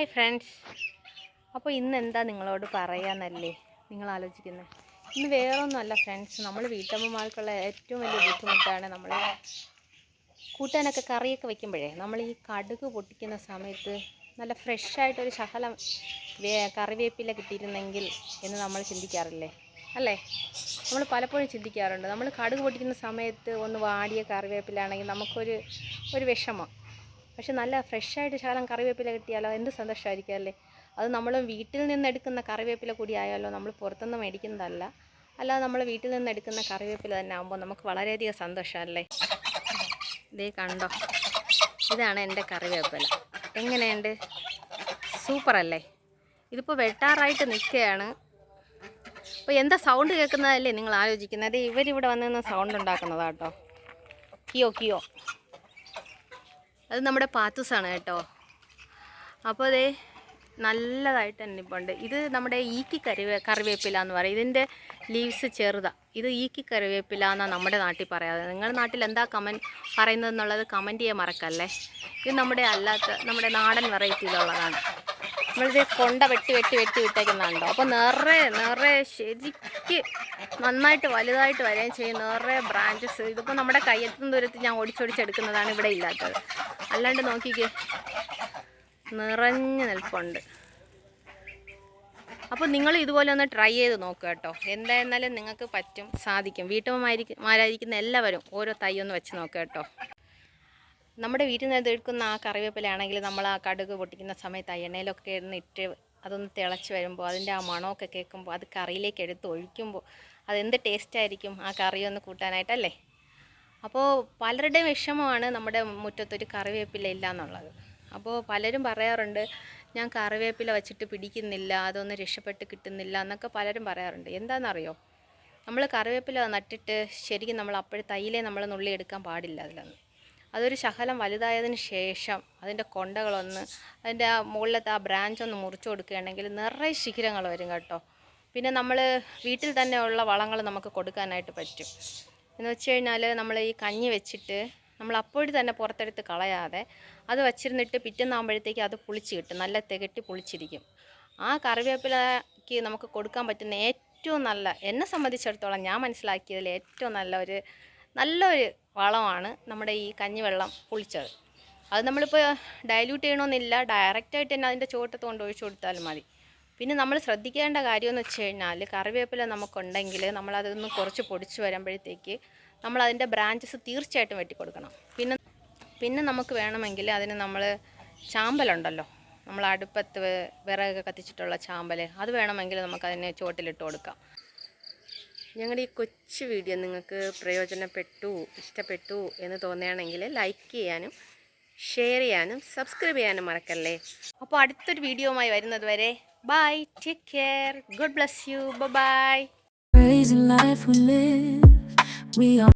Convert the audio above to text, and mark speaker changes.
Speaker 1: Hi friends അപ്പോൾ ഇന്ന് എന്താ നിങ്ങളോട് പറയാന്നല്ലേ? നിങ്ങൾ ആലോചിക്കുന്നത് ഇന്ന് വേറൊന്നുമല്ല ഫ്രണ്ട്സ് നമ്മൾ വീട്ടമ്മമാർക്കുള്ള ഏറ്റവും വലിയ ബുദ്ധിമുട്ടാണ് നമ്മൾ കൂട്ടാനൊക്കെ കറിയൊക്കെ വെക്കുമ്പോഴേ നമ്മൾ ഈ കടുക് പൊട്ടിക്കുന്ന സമയത്ത് നല്ല ഫ്രഷായിട്ടൊരു ശകലം വേ കറിവേപ്പില കിട്ടിയിരുന്നെങ്കിൽ എന്ന് നമ്മൾ ചിന്തിക്കാറില്ലേ? അല്ലേ? നമ്മൾ പലപ്പോഴും ചിന്തിക്കാറുണ്ട്. നമ്മൾ കടുക് പൊട്ടിക്കുന്ന സമയത്ത് ഒന്ന് വാടിയ കറിവേപ്പിലാണെങ്കിൽ നമുക്കൊരു ഒരു വിഷമം. പക്ഷെ നല്ല ഫ്രഷായിട്ട് ശകലം കറിവേപ്പില കിട്ടിയാലോ? എന്ത് സന്തോഷമായിരിക്കും അല്ലേ? അത് നമ്മൾ വീട്ടിൽ നിന്ന് എടുക്കുന്ന കറിവേപ്പില കൂടി ആയാലോ? നമ്മൾ പുറത്തുനിന്ന് മേടിക്കുന്നതല്ല. അല്ലാതെ നമ്മൾ വീട്ടിൽ നിന്ന് എടുക്കുന്ന കറിവേപ്പില തന്നെ ആകുമ്പോൾ നമുക്ക് വളരെയധികം സന്തോഷമല്ലേ? ഇതേ കണ്ടോ. ഇതാണ് എന്റെ കറിവേപ്പില. എങ്ങനെയുണ്ട്? സൂപ്പറല്ലേ? ഇതിപ്പോൾ വെട്ടാറായിട്ട് നിൽക്കുകയാണ്. അപ്പോൾ എന്താ സൗണ്ട് കേൾക്കുന്നതല്ലേ നിങ്ങൾ ആലോചിക്കുന്നത്? ഇവരിവിടെ വന്നിരുന്ന സൗണ്ട് ഉണ്ടാക്കുന്നതാട്ടോ. കിയോ കിയോ. അത് നമ്മുടെ പാത്തൂസാണ് കേട്ടോ. അപ്പോൾ അതേ നല്ലതായിട്ട് ഉണ്ട്. ഇത് നമ്മുടെ ഈക്കി കറിവേ കറിവേപ്പില എന്ന് പറയും. ഇതിന്റെ ലീവ്സ് ചെറുതാണ് ഇത് ഈക്കി കറിവേപ്പില എന്നാണ് നമ്മുടെ നാട്ടിൽ പറയാതെ നിങ്ങളുടെ നാട്ടിൽ എന്താ കമന്റ് പറയുന്നതെന്നുള്ളത് കമന്റ് ചെയ്യാൻ മറക്കല്ലേ? ഇത് നമ്മുടെ അല്ലാത്ത നമ്മുടെ നാടൻ വെറൈറ്റിയിലുള്ളതാണ് നമ്മളിത് കൊണ്ട വെട്ടി വെട്ടി വെട്ടി വിട്ടേക്കുന്നുണ്ടോ അപ്പോൾ നിറയെ നിറയെ ശരിക്ക് നന്നായിട്ട് വലുതായിട്ട് വരികയും ചെയ്യും. നിറയെ ബ്രാഞ്ചസ് ഇതിപ്പോൾ നമ്മുടെ കയ്യെത്തുന്ന ദൂരത്ത് ഞാൻ ഓടിച്ചോടിച്ചെടുക്കുന്നതാണ് ഇവിടെ ഇല്ലാത്തത്. അല്ലാണ്ട് നോക്കിക്കേ. നിറഞ്ഞു നിൽപ്പുണ്ട്. അപ്പോൾ നിങ്ങൾ ഇതുപോലെ ഒന്ന് ട്രൈ ചെയ്ത് നോക്കുക കേട്ടോ. എന്തായിരുന്നാലും നിങ്ങൾക്ക് പറ്റും സാധിക്കും. വീട്ടമ്മമാരായിരിക്കുന്ന എല്ലാവരും ഓരോ തൈ ഒന്ന് വെച്ച് നോക്കുക കേട്ടോ. നമ്മുടെ വീട്ടിൽ നിന്ന് എടുക്കുന്ന ആ കറിവേപ്പിലാണെങ്കിൽ നമ്മൾ ആ കടുക് പൊട്ടിക്കുന്ന സമയത്ത് ആ എണ്ണയിലൊക്കെ ഇരുന്ന് ഇട്ട് അതൊന്ന് തിളച്ച് വരുമ്പോൾ അതിന്റെ ആ മണമൊക്കെ കേൾക്കുമ്പോൾ അത് കറിയിലേക്ക് എടുത്ത് ഒഴിക്കുമ്പോൾ അതെന്ത് ടേസ്റ്റായിരിക്കും ആ കറിയൊന്ന് കൂട്ടാനായിട്ടല്ലേ? അപ്പോൾ പലരുടെയും വിഷമമാണ് നമ്മുടെ മുറ്റത്തൊരു കറിവേപ്പില ഇല്ല എന്നുള്ളത് അപ്പോൾ പലരും പറയാറുണ്ട് ഞാൻ കറിവേപ്പില വെച്ചിട്ട് പിടിക്കുന്നില്ല അതൊന്നും രക്ഷപ്പെട്ട് കിട്ടുന്നില്ല എന്നൊക്കെ പലരും പറയാറുണ്ട്. എന്താണെന്നറിയോ നമ്മൾ കറിവേപ്പില നട്ടിട്ട് ശരിക്കും നമ്മൾ അപ്പോഴും തൈലേ നമ്മൾ നുള്ളി എടുക്കാൻ പാടില്ല അതിലൊന്ന്. അതൊരു ശകലം വലുതായതിന് ശേഷം അതിന്റെ കൊണ്ടകളൊന്ന് അതിന്റെ ആ മുകളിലത്തെ ആ ബ്രാഞ്ച് ഒന്ന് മുറിച്ച് കൊടുക്കുകയാണെങ്കിൽ നിറയെ ശിഖരങ്ങൾ വരും കേട്ടോ. പിന്നെ നമ്മൾ വീട്ടിൽ തന്നെയുള്ള വളങ്ങൾ നമുക്ക് കൊടുക്കാനായിട്ട് പറ്റും. എന്ന് വെച്ച് കഴിഞ്ഞാൽ നമ്മൾ ഈ കഞ്ഞി വെച്ചിട്ട് നമ്മൾ അപ്പോഴും തന്നെ പുറത്തെടുത്ത് കളയാതെ അത് വച്ചിരുന്നിട്ട് പിറ്റന്നാകുമ്പോഴത്തേക്ക് അത് പുളിച്ച് കിട്ടും. നല്ല തികട്ടി പുളിച്ചിരിക്കും. ആ കറിവേപ്പിലക്ക് നമുക്ക് കൊടുക്കാൻ പറ്റുന്ന ഏറ്റവും നല്ല എന്നെ സംബന്ധിച്ചിടത്തോളം ഞാൻ മനസ്സിലാക്കിയതിൽ ഏറ്റവും നല്ല ഒരു നല്ലൊരു വളമാണ് നമ്മുടെ ഈ കഞ്ഞിവെള്ളം പുളിച്ചത്. അത് നമ്മളിപ്പോൾ ഡയല്യൂട്ട് ചെയ്യണമെന്നില്ല ഡയറക്റ്റായിട്ട് തന്നെ അതിന്റെ ചുവട്ടത്ത് കൊണ്ട് ഒഴിച്ചു കൊടുത്താലും മതി. പിന്നെ നമ്മൾ ശ്രദ്ധിക്കേണ്ട കാര്യമെന്ന് വെച്ച് കഴിഞ്ഞാൽ കറിവേപ്പില നമുക്കുണ്ടെങ്കിൽ നമ്മളതൊന്ന് കുറച്ച് പൊടിച്ച് വരുമ്പോഴത്തേക്ക് നമ്മൾ അതിന്റെ ബ്രാഞ്ചസ് തീർച്ചയായിട്ടും വെട്ടിക്കൊടുക്കണം. പിന്നെ പിന്നെ നമുക്ക് വേണമെങ്കിൽ അതിന് നമ്മൾ ചാമ്പലുണ്ടല്ലോ. നമ്മൾ അടുപ്പത്ത് വിറകൊക്കെ കത്തിച്ചിട്ടുള്ള ചാമ്പൽ അത് വേണമെങ്കിൽ നമുക്കതിന് ചുവട്ടിലിട്ട് കൊടുക്കാം. ഞങ്ങളുടെ ഈ കൊച്ചു വീഡിയോ നിങ്ങൾക്ക് പ്രയോജനപ്പെട്ടു ഇഷ്ടപ്പെട്ടു എന്ന് തോന്നുകയാണെങ്കിൽ ലൈക്ക് ചെയ്യാനും ഷെയർ ചെയ്യാനും സബ്സ്ക്രൈബ് ചെയ്യാനും മറക്കല്ലേ. അപ്പോൾ അടുത്തൊരു വീഡിയോയുമായി വരുന്നത് വരെ bye take care good bless you bye
Speaker 2: Crazy